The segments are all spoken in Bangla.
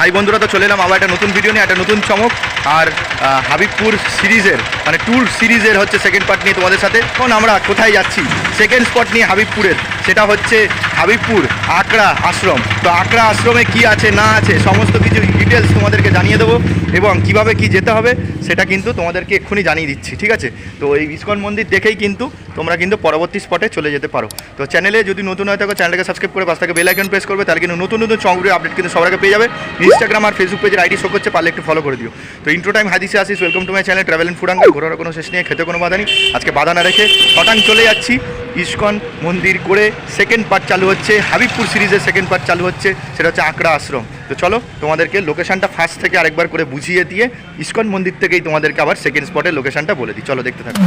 ভাই বন্ধুরা, তো চলে এলাম আবার একটা নতুন ভিডিও নিয়ে, একটা নতুন চমক। আর হাবিবপুর সিরিজের মানে ট্যুর সিরিজের হচ্ছে সেকেন্ড পার্ট নিয়ে তোমাদের সাথে। এখন আমরা কোথায় যাচ্ছি? সেকেন্ড স্পট নিয়ে হাবিবপুরের, সেটা হচ্ছে হাবিবপুর আকড়া আশ্রম। তো আকড়া আশ্রমে কি আছে, না আছে, সমস্ত কিছু ডিটেলস তোমাদেরকে জানিয়ে দেবো এবং কীভাবে কি যেতে হবে, সেটা কিন্তু তোমাদেরকে এক্ষুনি জানিয়ে দিচ্ছি, ঠিক আছে? তো এই ইস্কন মন্দির দেখেই কিন্তু তোমরা কিন্তু পরবর্তী স্পটে চলে যেতে পারো। তো চ্যানেলে যদি নতুন হয় থাকো চ্যানেলটাকে সাবস্ক্রাইব করে পাশ থেকে বেল আইকন প্রেস করবে, তাহলে কিন্তু নতুন নতুন চংগুড়ি আপডেট কিন্তু সবার পেয়ে যাবে। ইনস্টাগ্রাম আর ফেসবুক পেজের আইডি শো করছে, পারলে একটু ফলো করে দিও। তো ইন্ট্রো টাইম হাদিসে আসিস welcome to my channel travel and food uncle ঘোরার কোনো শেষ নিয়ে খেতে কোনো বাধা নেই। আজকে বাধা না রেখে শটাং চলে যাচ্ছি, ইস্কন মন্দির করে। সেকেন্ড পার্ট চালু হচ্ছে, হাবিবপুর সিরিজের সেকেন্ড পার্ট চালু হচ্ছে, সেটা হচ্ছে আঁকড়া আশ্রম। তো চলো, তোমাদেরকে লোকেশনটা ফার্স্ট থেকে আরেকবার করে বুঝিয়ে দিয়ে, ইস্কন মন্দির থেকেই তোমাদেরকে আবার সেকেন্ড স্পটের লোকেশনটা বলে দিই। চলো, দেখতে থাকো।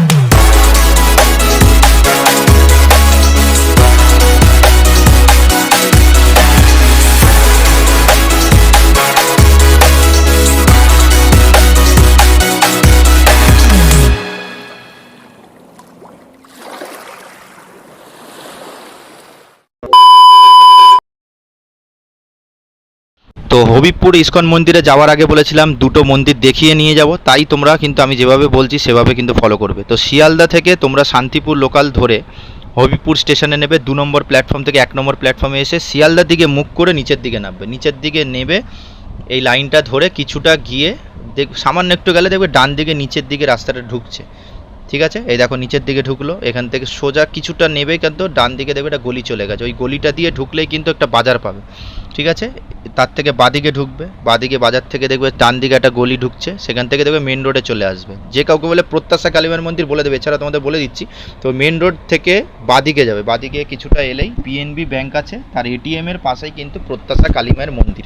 তো হবিবপুর ইস্কন মন্দিরে যাওয়ার আগে বলেছিলাম দুটো মন্দির দেখিয়ে নিয়ে যাব, তাই তোমরা কিন্তু আমি যেভাবে বলছি সেভাবে কিন্তু ফলো করবে। তো শিয়ালদা থেকে তোমরা শান্তিপুর লোকাল ধরে হবিবপুর স্টেশনে নেবে, দু নম্বর প্ল্যাটফর্ম থেকে এক নম্বর প্ল্যাটফর্মে এসে শিয়ালদার দিকে মুখ করে নিচের দিকে নামবে। নিচের দিকে নেবে এই লাইনটা ধরে কিছুটা গিয়ে দেখ সামান্য একটু গেলে দেখবে ডান দিকে নিচের দিকে রাস্তাটা ঢুকছে। ঠিক আছে? এই দেখো নিচের দিকে ঢুকলো, এখান থেকে সোজা কিছুটা নেবে কিন্তু ডান দিকে দেখবে একটা গলি চলে গেছে। ওই গলিটা দিয়ে ঢুকলেই কিন্তু একটা বাজার পাবে, ঠিক আছে? তার থেকে বাদিকে ঢুকবে, বাদিকে বাজার থেকে দেখবে ডান দিকে একটা গলি ঢুকছে, সেখান থেকে দেখবে মেন রোডে চলে আসবে। যে কাউকে বলে প্রত্যাশা কালিমার মন্দির বলে দেবে, এছাড়া তোমাদের বলে দিচ্ছি। তো মেন রোড থেকে বাদিকে যাবে, বাদিকে কিছুটা এলেই পিএনবি ব্যাংক আছে, তার এটিএম এর পাশেই কিন্তু প্রত্যাশা কালিমার মন্দির।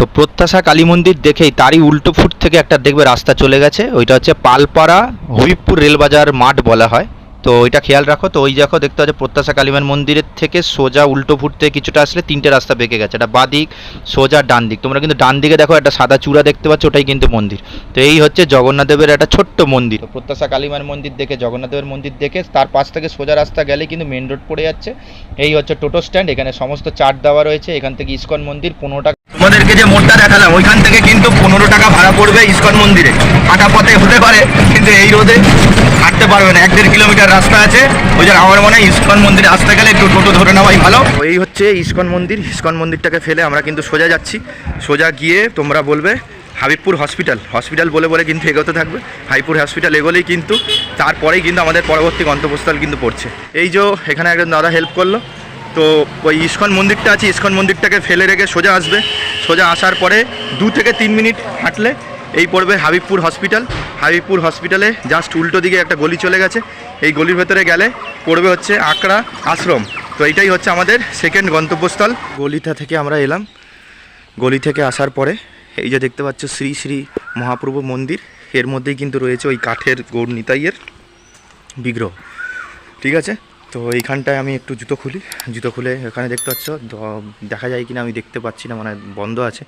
তো প্রত্যাশা কালী মন্দির দেখেই তারই উল্টো ফুট থেকে একটা দেখবে রাস্তা চলে গেছে। ওইটা হচ্ছে পালপাড়া হবিবপুর রেলবাজার মাঠ বলা হয়। তো ওইটা খেয়াল রাখো, তো ওই দেখো, দেখতে পাচ্ছ প্রত্যাশা কালীমান মন্দিরের থেকে সোজা উল্টো ফুটতে কিছুটা আসলে তিনটে রাস্তা বেঁকে গেছে। একটা বাদিক সোজা ডান দিক। তোমরা কিন্তু ডান দিকে দেখো একটা সাদা চূড়া দেখতে পাচ্ছ, ওটাই কিন্তু মন্দির। তো এই হচ্ছে জগন্নাথদেবের একটা ছোট্ট মন্দির। প্রত্যাশা কালীমান মন্দির দেখে, জগন্নাথদেবের মন্দির দেখে, তার পাশ থেকে সোজা রাস্তা গেলে কিন্তু মেন রোড পড়ে যাচ্ছে। এই হচ্ছে টোটো স্ট্যান্ড এখানে সমস্ত চার্ট দেওয়া রয়েছে। এখান থেকে ইস্কন মন্দির, পনেরো টাকা তোমাদেরকে যে মোড়টা দেখালাম, ওইখান থেকে কিন্তু পনেরো টাকা ভাড়া পড়বে ইস্কন মন্দিরে। হাঁটা পথে হতে পারে, কিন্তু এই রোদে হাঁটতে পারবে না, এক দেড় কিলোমিটার রাস্তা আছে। ওই জন্য আমার মনে হয় ইস্কন মন্দিরে আসতে গেলে একটু টোটো ধরে নেওয়াই ভালো। এই হচ্ছে ইস্কন মন্দির। ইস্কন মন্দিরটাকে ফেলে আমরা কিন্তু সোজা যাচ্ছি। সোজা গিয়ে তোমরা বলবে হাবিবপুর হসপিটাল। হসপিটাল বলে বলে কিন্তু এগোতে থাকবে। হাইপুর হসপিটাল এগোলেই কিন্তু তারপরেই কিন্তু আমাদের পরবর্তী গন্তব্যস্থল কিন্তু পড়ছে। এই যে এখানে একজন দাদা হেল্প করল। তো ওই ইস্কন মন্দিরটা আছে। ইস্কন মন্দিরটাকে ফেলে রেখে সোজা আসবে। সোজা আসার পরে দু থেকে তিন মিনিট হাঁটলে এই পড়বে হাবিবপুর হসপিটাল। হাবিবপুর হসপিটালে জাস্ট উল্টো দিকে একটা গলি চলে গেছে। এই গলির ভেতরে গেলে পড়বে হচ্ছে আকড়া আশ্রম। তো এইটাই হচ্ছে আমাদের সেকেন্ড গন্তব্যস্থল। গলিটা থেকে আমরা এলাম। গলি থেকে আসার পরে এই যে দেখতে পাচ্ছ শ্রী শ্রী মহাপ্রভু মন্দির, এর মধ্যেই কিন্তু রয়েছে ওই কাঠের গৌর নিতাইয়ের বিগ্রহ। ঠিক আছে? তো এইখানটায় আমি একটু জুতো খুলি। জুতো খুলে এখানে দেখতে পাচ্ছ দেখা যায় কিনা আমি দেখতে পাচ্ছি না মানে বন্ধ আছে।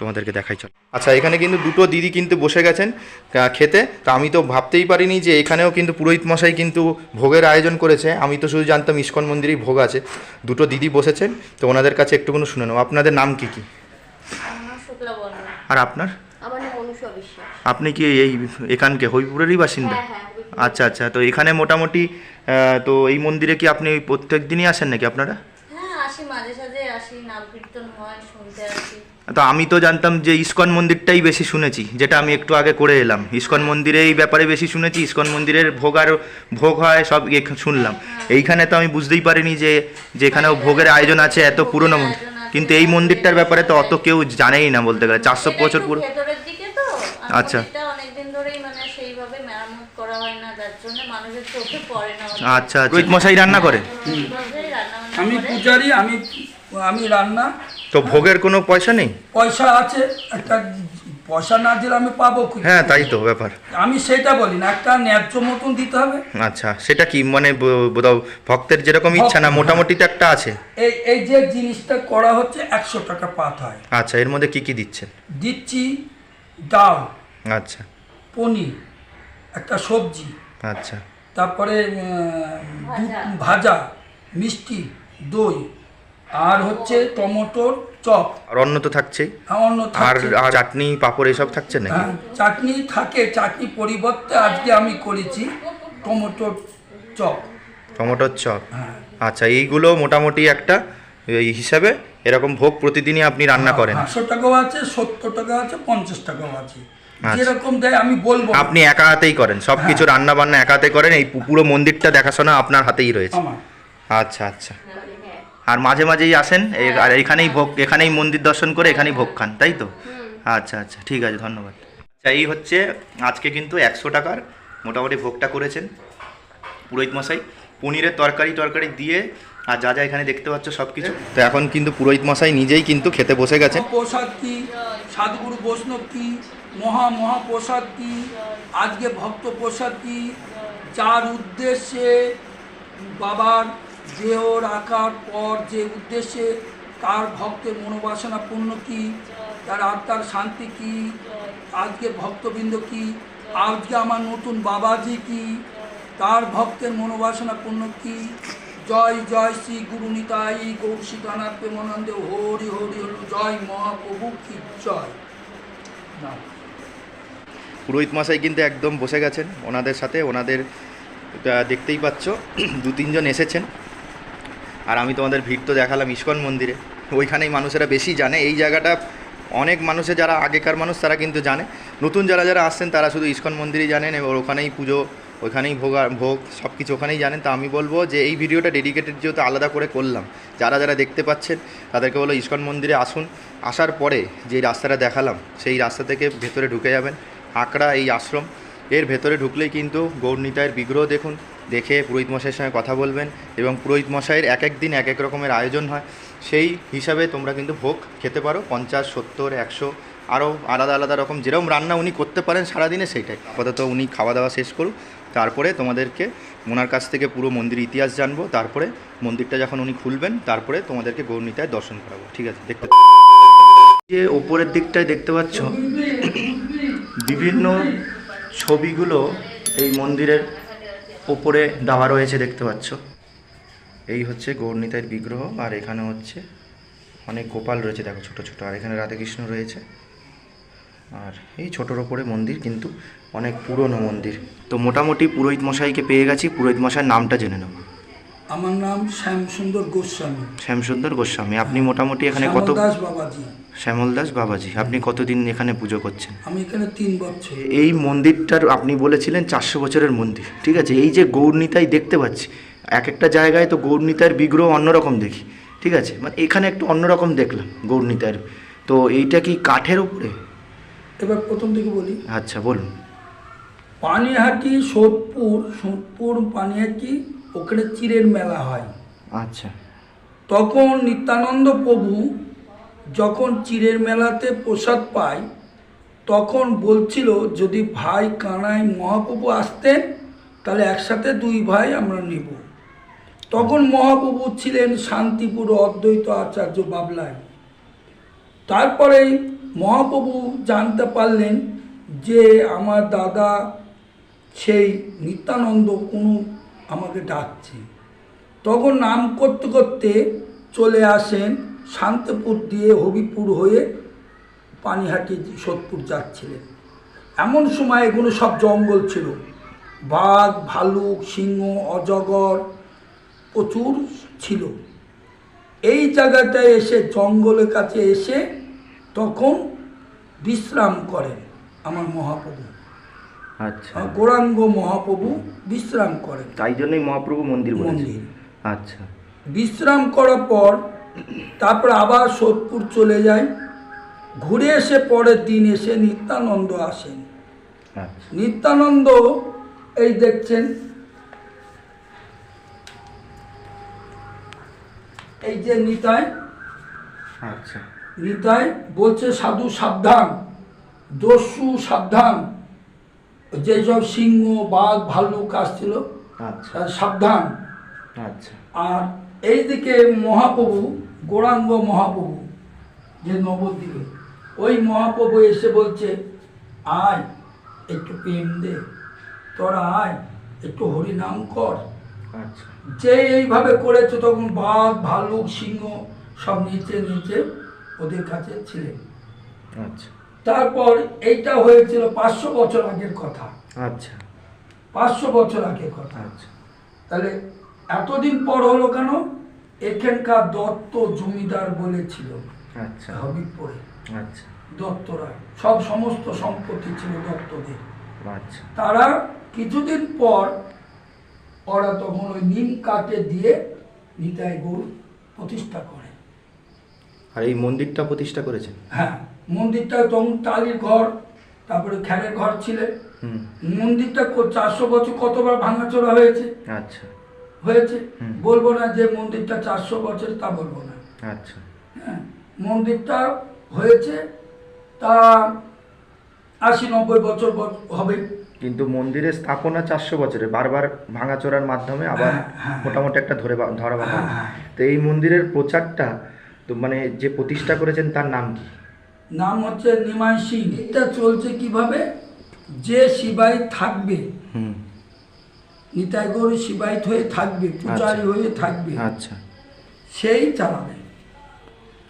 তোমাদেরকে দেখাই চল। আচ্ছা এখানে কিন্তু দুটো দিদি কিন্তু বসে গেছেন খেতে। তা আমি তো ভাবতেই পারিনি যে এখানেও কিন্তু পুরোহিত মশাই কিন্তু ভোগের আয়োজন করেছে। আমি তো শুধু জানতাম ইস্কন মন্দিরেই ভোগ আছে। দুটো দিদি বসেছেন তো ওনাদের কাছে একটুকুনি শুনে নেব আপনাদের নাম কি কি? আর আপনার? আপনি কি এই এখানকে হরিপুরেরই বাসিন্দা? হ্যাঁ হ্যাঁ। আচ্ছা আচ্ছা তো এখানে মোটামুটি তো এই মন্দিরে কি আপনি প্রত্যেক দিনই আসেন নাকি আপনারা? হ্যাঁ আসি মাঝে সাঝে আসি নাম কীর্তন হয় শুনতে আসি তো আমি তো জানতাম যে ইস্কন মন্দিরটাই বেশি শুনেছি যেটা আমি একটু আগে করে এলাম। ইস্কন মন্দিরে এই ব্যাপারে বেশি শুনেছি ইস্কন মন্দিরের ভোগ আর ভোগ হয় সব শুনলাম। এইখানে তো আমি বুঝতেই পারিনি যে যে এখানেও ভোগের আয়োজন আছে এত পুরনো মন্দির কিন্তু এই মন্দিরটার ব্যাপারে তো অত কেউ জানেই না বলতে গেলে। চারশো বছর পুরো আচ্ছা। মানে সেইভাবে মেরামত করা হয় না যার জন্য মানুষের চোখে পড়ে না। আচ্ছা রোহিত মশাই রান্না করে? আমি পূজারি আমি আমি রান্না। তো ভোগের কোনো পয়সা নেই? পয়সা আছে একটা পয়সা না দিলে আমি পাবো কি? হ্যাঁ তাই তো ব্যাপার। আমি সেটা বলি না একটা ন্যায্য মতন দিতে হবে। আচ্ছা সেটা কি মানে ব- বোধহয় ভক্তের যেরকম ইচ্ছা না মোটামুটি তো একটা আছে? এই এই যে জিনিসটা করা হচ্ছে একশো টাকা পাত হয়। আচ্ছা এর মধ্যে কি কি দিচ্ছেন? দিচ্ছি ডাল আচ্ছা। পনির একটা সবজি আচ্ছা। তারপরে উম, দুধ ভাজা মিষ্টি দই আর হচ্ছে টমেটোর চপ। আর অন্য তো থাকছেই। হ্যাঁ, অন্য আর থাকছে। আর চাটনি পাঁপড় এসব থাকছে নাকি? হ্যাঁ চাটনি থাকে। চাটনি পরিবর্তে আজকে আমি করেছি টমেটোর চপ। টমেটোর চপ। হ্যাঁ। আচ্ছা এইগুলো মোটামুটি একটা এই হিসাবে এরকম ভোগ প্রতিদিনই আপনি রান্না করেন। পাঁচশো টাকাও আছে সত্তর টাকা আছে পঞ্চাশ টাকাও আছে। আচ্ছা। যেরকম দেয় আমি বলব আপনি একা হাতেই করেন। সব কিছু। রান্না বান্না একা হাতে করেন। এই পুরো মন্দিরটা দেখাশোনা আপনার হাতেই রয়েছে। আচ্ছা আচ্ছা। আর মাঝে মাঝেই আসেন এই- আর এখানেই ভোগ এখানেই মন্দির দর্শন করে এখানেই ভোগ খান তাই তো? আচ্ছা আচ্ছা ঠিক আছে ধন্যবাদ। আচ্ছা এই হচ্ছে আজকে কিন্তু একশো টাকার মোটামুটি ভোগটা করেছেন পুরোহিত মশাই। পনিরের তরকারি টরকারি দিয়ে আর যা যা এখানে দেখতে পাচ্ছ সব কিছু তো এখন কিন্তু পুরোহিত মশাই নিজেই কিন্তু খেতে বসে গেছেন। প্রসাদ কি? সাধুগুরু বৈষ্ণব কি? মহা মহাপ্রসাদ কি? আজকে ভক্ত প্রসাদ কি? যার উদ্দেশ্যে বাবার দেহ রাখার পর যে উদ্দেশ্যে তার ভক্তের মনোবাসনা পূর্ণ কি, তার আত্মার শান্তি কি আজকে ভক্তবৃন্দ কি, আজকে আমার নতুন বাবাজি কি, তার ভক্তের মনোবাসনা পূর্ণ কি? জয় জয় শ্রী গুরু নিতাই গৌর সীতানাথ প্রেমানন্দে হরি হরি হরি জয় মহাপ্রভু কি জয়। পুরোহিত মশাই কিন্তু একদম বসে গেছেন ওনাদের সাথে, ওনাদের দেখতেই পাচ্ছ, দু তিনজন এসেছেন। আর আমি তোমাদের ভিড় তো দেখালাম ইস্কন মন্দিরে। ওইখানেই মানুষেরা বেশি জানে। এই জায়গাটা অনেক মানুষে যারা আগেকার মানুষ, তারা কিন্তু জানে। নতুন যারা যারা আসছেন, তারা শুধু ইস্কন মন্দিরই জানেন এবং ওখানেই পুজো, ওখানেই ভোগ ভোগ সব কিছু ওখানেই জানেন। তো আমি বলব যে এই ভিডিওটা ডেডিকেটেড যেহেতু আলাদা করে করলাম। যারা যারা দেখতে পাচ্ছেন, তাদেরকে বলো ইস্কন মন্দিরে আসুন। আসার পরে যে রাস্তাটা দেখালাম, সেই রাস্তা থেকে ভেতরে ঢুকে যাবেন। আকড়া এই আশ্রম। এর ভেতরে ঢুকলেই কিন্তু গৌরনীতায়ের বিগ্রহ দেখুন, দেখে পুরোহিত মশাইয়ের সঙ্গে কথা বলবেন এবং পুরোহিত মশাইয়ের এক এক দিন এক এক রকমের আয়োজন হয়। সেই হিসাবে তোমরা কিন্তু ভোগ খেতে পারো, পঞ্চাশ, সত্তর, একশো, আরও আলাদা আলাদা রকম যেরকম রান্না উনি করতে পারেন সারাদিনে সেইটাই। আপাতত উনি খাওয়া দাওয়া শেষ করুক, তারপরে তোমাদেরকে ওনার কাছ থেকে পুরো মন্দির ইতিহাস জানব, তারপরে মন্দিরটা যখন উনি খুলবেন, তারপরে তোমাদেরকে গৌরনীতায় দর্শন করাবো, ঠিক আছে? দেখতে যে ওপরের দিকটায় দেখতে পাচ্ছ, বিভিন্ন ছবিগুলো এই মন্দিরের ওপরে দেওয়া রয়েছে দেখতে পাচ্ছ। এই হচ্ছে গৌরনীতার বিগ্রহ আর এখানে হচ্ছে অনেক গোপাল রয়েছে, দেখো ছোট ছোট। আর এখানে রাধাকৃষ্ণ রয়েছে। আর এই ছোটোর ওপরে মন্দির কিন্তু অনেক পুরনো মন্দির। তো মোটামুটি পুরোহিত মশাইকে পেয়ে গেছি। পুরোহিত মশাইয়ের নামটা জেনে নেব। আমার নাম শ্যামসুন্দর গোস্বামী। শ্যামসুন্দর গোস্বামী আপনি মোটামুটি এখানে কত দাস বাবাজি। শ্যামল দাস বাবাজি আপনি কতদিন এখানে পুজো করছেন? আমি এখানে তিন বছর। এই মন্দিরটার আপনি বলেছিলেন চারশো বছরের মন্দির ঠিক আছে? এই যে গৌরনীতাই দেখতে পাচ্ছি এক একটা জায়গায় তো গৌরনীতার বিগ্রহ অন্যরকম দেখি ঠিক আছে? মানে এখানে একটু অন্যরকম দেখলাম গৌরনীতার। তো এইটা কি কাঠের উপরে? এবার প্রথম থেকে বলি। আচ্ছা বলুন। পানিহাটি সোদপুর সোদপুর পানিহাটি ওখানে চিরের মেলা হয়। আচ্ছা। তখন নিত্যানন্দ প্রভু যখন চিরের মেলাতে প্রসাদ পায় তখন বলছিল যদি ভাই কানাই মহাপ্রভু আসতেন তাহলে একসাথে দুই ভাই আমরা নেব। তখন মহাপ্রভু ছিলেন শান্তিপুর অদ্বৈত আচার্য বাবলায়। তারপরে মহাপ্রভু জানতে পারলেন যে আমার দাদা সেই নিত্যানন্দ কোনো আমাকে ডাকছে। তখন নাম করতে করতে চলে আসেন শান্তপুর দিয়ে হবিপুর হয়ে পানিহাটি সোদপুর যাচ্ছিলেন। এমন সময় এগুলো সব জঙ্গল ছিল। বাঘ, ভালুক, সিংহ, অজগর প্রচুর ছিল। এই জায়গাটায় এসে জঙ্গলের কাছে এসে তখন বিশ্রাম করেন আমার মহাপ্রভু। আচ্ছা। গৌরাঙ্গ মহাপ্রভু বিশ্রাম করেন। তাই জন্যই মহাপ্রভু মন্দির মন্দির। আচ্ছা। বিশ্রাম করার পর তারপর আবার সোদপুর চলে যায়। ঘুরে এসে পরের দিন এসে নিত্যানন্দ আসেন। আচ্ছা। নিত্যানন্দ এই দেখছেন এই যে নিতাই আচ্ছা। নিতাই বলছে সাধু সাবধান দস্যু সাবধান। যেসব সিংহ বাঘ ভাল্লুক আসছিল আচ্ছা। সাবধান। আচ্ছা। আর এইদিকে মহাপ্রভু গৌরাঙ্গ মহাপ্রভু যে নবদ্বীপে ওই মহাপ্রভু এসে বলছে আয় একটু প্রেম দে তোরা আয় একটু হরিনাম কর। আচ্ছা। যে এইভাবে করেছে তখন বাঘ ভালুক সিংহ সব নিচে নিচে ওদের কাছে ছিলেন। আচ্ছা। তারপর এইটা হয়েছিল পাঁচশো বছর আগের কথা। আচ্ছা। পাঁচশো বছর আগের কথা। আচ্ছা। তাহলে এতদিন পর হলো কেন? এখানকার দত্ত জমিদার বলেছিল আচ্ছা। হবিবপুরে। আচ্ছা। দত্তরা সব সমস্ত সম্পত্তি ছিল দত্তদের। আচ্ছা। তারা কিছুদিন পর ওরা তখন ওই নিম কাঠে দিয়ে নিতাই গৌর প্রতিষ্ঠা করে। আর এই মন্দিরটা প্রতিষ্ঠা করেছেন হ্যাঁ। মন্দিরটা তখন টালির ঘর তারপরে খ্যারের ঘর ছিল। মন্দিরটা চারশো বছর কতবার ভাঙাচোরা হয়েছে? আচ্ছা। হয়েছে। বলব না যে মন্দিরটা চারশো বছর তা বলব না। আচ্ছা। হ্যাঁ মন্দিরটা হয়েছে তা আশি নব্বই বছর হবে। কিন্তু মন্দিরের স্থাপনা চারশো বছরে বারবার ভাঙাচোরার মাধ্যমে আবার হ্যাঁ, হ্যাঁ। মোটামুটি একটা ধরে ধরা বাঁধা। হ্যাঁ, হ্যাঁ। তো এই মন্দিরের প্রচারটা তো মানে যে প্রতিষ্ঠা করেছেন তার নাম কি? নাম হচ্ছে নিমাই সিং এটা চলছে কীভাবে? যে শিবাই থাকবে নিতাই গৌর শিবাইত হয়ে থাকবে পূজারি আচ্ছা। হয়ে থাকবে আচ্ছা। সেই চালাবে।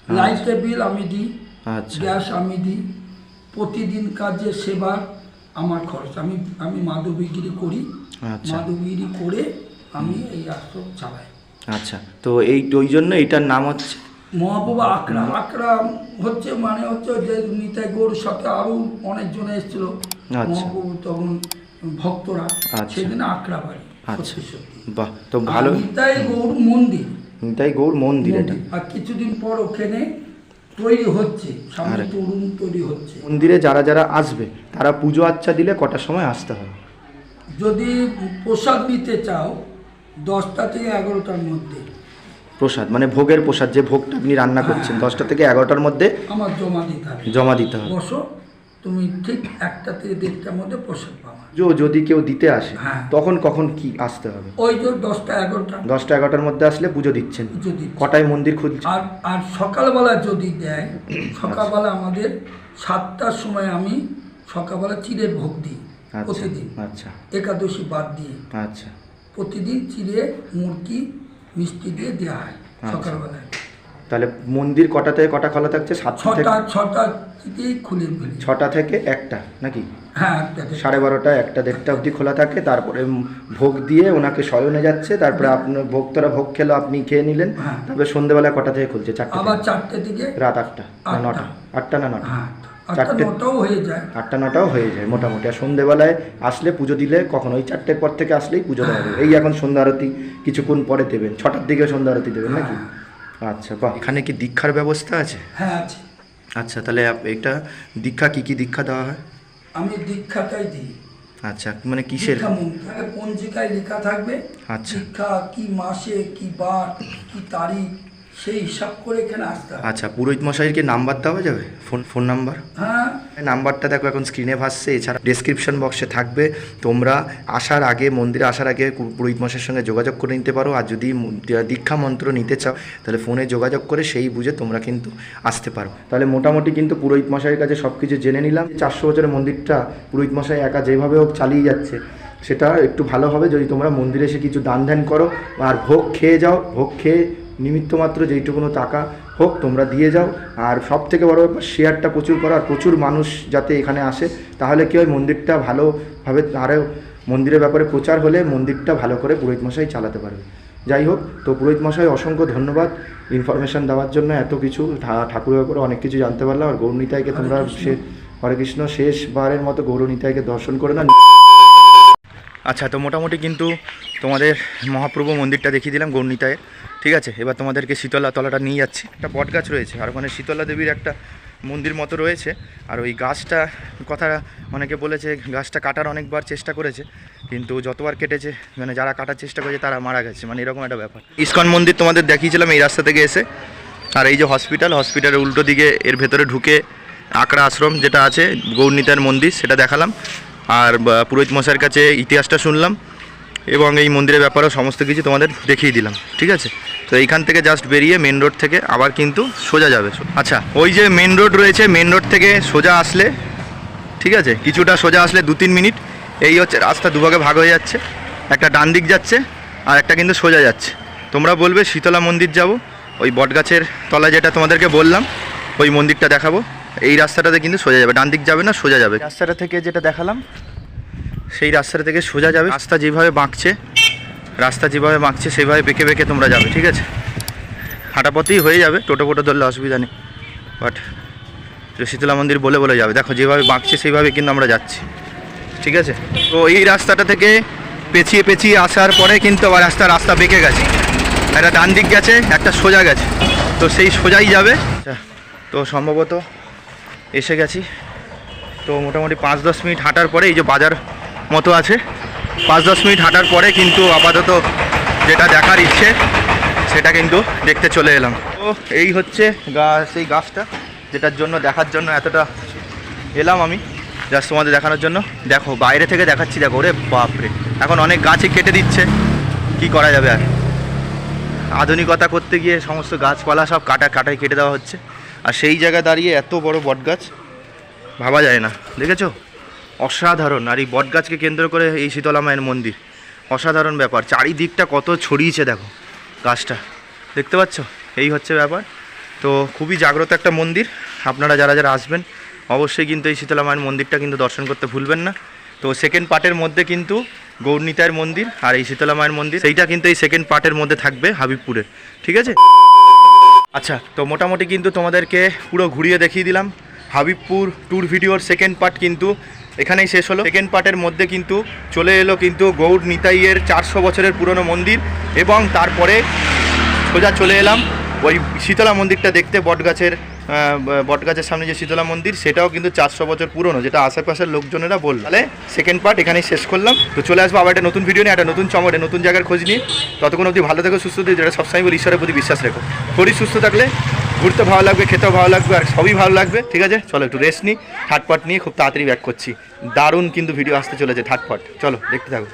লাইটের বিল আমি দিই আচ্ছা। গ্যাস আমি দিই প্রতিদিন কাজে সেবার আমার খরচ। আমি আমি মাধবীগিরি করি আচ্ছা। মাধবীগিরি করে আমি এই আশ্রম চালাই। আচ্ছা। তো এই ওই জন্য এটার নাম হচ্ছে মহাপ্রভু আকরাম আকরাম হচ্ছে মানে হচ্ছে যে নিতাই গৌর সাথে আরও অনেকজন এসেছিল। আচ্ছা। মহাপ্রভু তখন ভক্তরা আচ্ছা। সেদিন আকরা বাড়ি। আচ্ছা। বাহ তো ভালো। নিতাই গৌর মন্দির। তাই গৌর মন্দির এটা। আর কিছুদিন পর ওখানে তৈরি হচ্ছে সামনে তরুণ তৈরি হচ্ছে। মন্দিরে যারা যারা আসবে তারা পুজো আচ্চা দিলে কটার সময় আসতে হবে যদি প্রসাদ নিতে চাও দশটা থেকে এগারোটার মধ্যে। প্রসাদ মানে ভোগের প্রসাদ যে ভোগটা আপনি রান্না করছেন দশটা থেকে এগারোটার মধ্যে আমার জমা দিতে হবে। জমা দিতে হবে। বসো তুমি ঠিক একটা থেকে দেড়টার মধ্যে প্রসাদ পাবা। যো- যদি কেউ দিতে আসে হ্যাঁ। তখন কখন কি আসতে হবে? ওই যে দশটা এগারোটা। দশটা এগারোটার মধ্যে আসলে পুজো দিচ্ছেন। যদি কটায় মন্দির খুলছে আর আর সকালবেলা যদি দেয় সকালবেলা আমাদের সাতটার সময় আমি সকালবেলা চিড়ের ভোগ দিই আচ্ছা প্রতিদিন। আচ্ছা। একাদশী বাদ দিয়ে। আচ্ছা। প্রতিদিন চিড়ে মুরগি মিষ্টি দিয়ে দেওয়া হয় আচ্ছা। সকালবেলায়। তাহলে মন্দির কটা থেকে কটা খোলা থাকছে? সাতটা থেকে? ছটা ছটা থেকেই খুলে ছটা থেকে একটা নাকি? হ্যাঁ সাড়ে বারোটা একটা দেড়টা অবধি খোলা থাকে তারপরে ভোগ দিয়ে ওনাকে শয়নে যাচ্ছে তারপরে আপনার ভক্তরা ভোগ খেলো আপনি খেয়ে নিলেন হ্যাঁ। তারপরে সন্ধ্যেবেলা কটা থেকে খুলছে? চারটে আবার থেকে? চারটে থেকে রাত আটটা না নটা? আটটা। না নটা? হ্যাঁ চারটে হয়ে যায়। আটটা নটাও হয়ে যায় মোটামুটি। আর সন্ধেবেলায় আসলে পুজো দিলে কখন ওই চারটের পর থেকে আসলেই পুজো দেওয়া হবে। এই এখন সন্ধ্যা আরতি কিছুক্ষণ পরে দেবেন। ছটার দিকে সন্ধ্যা আরতি দেবেন নাকি? আচ্ছা বাহ এখানে কি দীক্ষার ব্যবস্থা আছে? হ্যাঁ আছে। আচ্ছা তাহলে এটা দীক্ষা কি কি দীক্ষা দেওয়া হয়? আমি দীক্ষাটাই দিই। আচ্ছা মানে কিসের? পঞ্জিকায় লেখা থাকবে। আচ্ছা। দীক্ষা কি মাসে কি বার কি তারিখ সেই হিসাব করে এখানে আসতে হবে। আচ্ছা পুরোহিত মশাইকে নাম্বার দেওয়া যাবে? ফোন ফোন নাম্বার হ্যাঁ। নাম্বারটা দেখো এখন স্ক্রিনে ভাসছে। এছাড়া ডেসক্রিপশন বক্সে থাকবে। তোমরা আসার আগে মন্দিরে আসার আগে পুরোহিত মশাইয়ের সঙ্গে যোগাযোগ করে নিতে পারো। আর যদি দীক্ষা মন্ত্র নিতে চাও তাহলে ফোনে যোগাযোগ করে সেই বুঝে তোমরা কিন্তু আসতে পারো। তাহলে মোটামুটি কিন্তু পুরোহিত মশাইয়ের কাছে সব কিছু জেনে নিলাম। চারশো বছরের মন্দিরটা পুরোহিত মশাই একা যেভাবে হোক চালিয়ে যাচ্ছে সেটা একটু ভালো হবে। যদি তোমরা মন্দিরে এসে কিছু দান ধ্যান করো আর ভোগ খেয়ে যাও ভোগ খেয়ে নিমিত্ত মাত্র যেইটুকুনো টাকা হোক তোমরা দিয়ে যাও। আর সব থেকে বড় ব্যাপার শেয়ারটা প্রচুর করো আর প্রচুর মানুষ যাতে এখানে আসে। তাহলে কি হয়, মন্দিরটা ভালোভাবে আরও মন্দিরের ব্যাপারে প্রচার হলে মন্দিরটা ভালো করে পুরোহিত মশাই চালাতে পারবে। যাই হোক, তো পুরোহিত মশাই অসংখ্য ধন্যবাদ ইনফরমেশন দেওয়ার জন্য, এত কিছু ঠাকুরের ব্যাপারে অনেক কিছু জানতে পারলাম। আর গৌরনীতাইকে তোমরা সে হরে কৃষ্ণ শেষবারের মতো গৌরনীতাইকে দর্শন করে না আচ্ছা তো মোটামুটি কিন্তু তোমাদের মহাপ্রভু মন্দিরটা দেখিয়ে দিলাম গৌরনীতায়ের ঠিক আছে, এবার তোমাদেরকে শীতলা তলাটা নিয়ে যাচ্ছি। একটা বট গাছ রয়েছে, আর ওখানে শীতলা দেবীর একটা মন্দির মতো রয়েছে। আর ওই গাছটা কথা অনেকে বলেছে, গাছটা কাটার অনেকবার চেষ্টা করেছে, কিন্তু যতবার কেটেছে মানে যারা কাটার চেষ্টা করেছে, তারা মারা গেছে। মানে এরকম একটা ব্যাপার। ইস্কন মন্দির তোমাদের দেখিয়েছিলাম এই রাস্তা থেকে এসে। আর এই যে হসপিটাল, হসপিটালের উল্টো দিকে এর ভেতরে ঢুকে আকড়া আশ্রম যেটা আছে, গৌরনীতার মন্দির, সেটা দেখালাম। আর পুরোহিত মশাইয়ের কাছে ইতিহাসটা শুনলাম এবং এই মন্দিরের ব্যাপারেও সমস্ত কিছু তোমাদের দেখিয়ে দিলাম, ঠিক আছে? তো এইখান থেকে জাস্ট বেরিয়ে মেন রোড থেকে আবার কিন্তু সোজা যাবে। আচ্ছা ওই যে মেন রোড রয়েছে মেন রোড থেকে সোজা আসলে, ঠিক আছে? কিছুটা সোজা আসলে দু তিন মিনিট, এই হচ্ছে রাস্তা দুভাগে ভাগ হয়ে যাচ্ছে। একটা ডান দিক যাচ্ছে আর একটা কিন্তু সোজা যাচ্ছে। তোমরা বলবে শীতলা মন্দির যাব, ওই বটগাছের তলায় যেটা তোমাদেরকে বললাম, ওই মন্দিরটা দেখাবো। এই রাস্তাটাতে কিন্তু সোজা যাবে ডান দিক যাবে না সোজা যাবে। রাস্তাটা থেকে যেটা দেখালাম? সেই রাস্তাটা থেকে সোজা যাবে রাস্তা যেভাবে বাঁকছে রাস্তা যেভাবে বাঁকছে সেভাবে বেঁকে বেঁকে তোমরা যাবে ঠিক আছে? হাঁটা পথেই হয়ে যাবে টোটো ফোটো ধরলে অসুবিধা নেই। বাট শীতলা মন্দির বলে বলে যাবে দেখো যেভাবে বাঁকছে সেইভাবে কিন্তু আমরা যাচ্ছি ঠিক আছে? তো এই রাস্তাটা থেকে পেছিয়ে পেছিয়ে আসার পরে কিন্তু আবার রাস্তা রাস্তা বেঁকে গেছে। একটা ডান দিক গেছে একটা সোজা গেছে। তো সেই সোজাই যাবে। আচ্ছা, তো সম্ভবত এসে গেছি। তো মোটামুটি পাঁচ দশ মিনিট হাঁটার পরে এই যে বাজার মতো আছে, পাঁচ দশ মিনিট হাঁটার পরে কিন্তু আপাতত যেটা দেখার ইচ্ছে, সেটা কিন্তু দেখতে চলে এলাম। তো এই হচ্ছে গাছ সেই গাছটা, যেটার জন্য, দেখার জন্য এতটা এলাম আমি জাস্ট তোমাদের দেখানোর জন্য। দেখো, বাইরে থেকে দেখাচ্ছি, দেখো, ওরে বাপরে। এখন অনেক গাছই কেটে দিচ্ছে, কি করা যাবে আর? আধুনিকতা করতে গিয়ে সমস্ত গাছপালা সব কাটা, কাটাই কেটে দেওয়া হচ্ছে। আর সেই জায়গায় দাঁড়িয়ে এত বড় বটগাছ, ভাবা যায় না। দেখেছ? অসাধারণ। আর এই বটগাছকে কেন্দ্র করে এই শীতলা মায়ের মন্দির। অসাধারণ ব্যাপার। চারিদিকটা কত ছড়িয়েছে, দেখো, গাছটা। দেখতে পাচ্ছ? এই হচ্ছে ব্যাপার। তো খুবই জাগ্রত একটা মন্দির। আপনারা যারা যারা আসবেন, অবশ্যই কিন্তু এই শীতলা মায়ের মন্দিরটা কিন্তু দর্শন করতে ভুলবেন না। তো সেকেন্ড পার্টের মধ্যে কিন্তু গৌরনীতায়ের মন্দির আর এই শীতলা মায়ের মন্দির। সেইটা কিন্তু এই সেকেন্ড পার্টের মধ্যে থাকবে হাবিবপুরের। ঠিক আছে? আচ্ছা তো মোটামুটি কিন্তু তোমাদেরকে পুরো ঘুরিয়ে দেখিয়ে দিলাম। হাবিবপুর ট্যুর ভিডিওর সেকেন্ড পার্ট কিন্তু এখানেই শেষ হলো। সেকেন্ড পার্টের মধ্যে কিন্তু চলে এলো কিন্তু গৌড় নিতাইয়ের চারশো বছরের পুরনো মন্দির এবং তারপরে সোজা চলে এলাম ওই শীতলা মন্দিরটা দেখতে বটগাছের বটগাছের সামনে যে শীতলা মন্দির, সেটাও কিন্তু চারশো বছর পুরনো, যেটা আশেপাশের লোকজনেরা বলল। তাহলে সেকেন্ড পার্ট এখানেই শেষ করলাম। তো চলে আসব আবার একটা নতুন ভিডিও নিয়ে, একটা নতুন চমড়ে নতুন জায়গার খোঁজ নিয়ে। ততক্ষণ অবধি ভালো থেকো, সুস্থ থেকে, যেটা সবসময় বলি, ঈশ্বরের প্রতি বিশ্বাস রেখো। শরীর সুস্থ থাকলে ঘুরতে ভালো লাগবে, খেতেও ভালো লাগবে, আর সবই ভালো লাগবে, ঠিক আছে? চলো একটু রেস্ট নিই থার্ড পার্ট নিয়ে খুব তাড়াতাড়ি ব্যাক করছি। দারুণ কিন্তু ভিডিও আসতে চলেছে পার্ট চলো, দেখতে থাকো।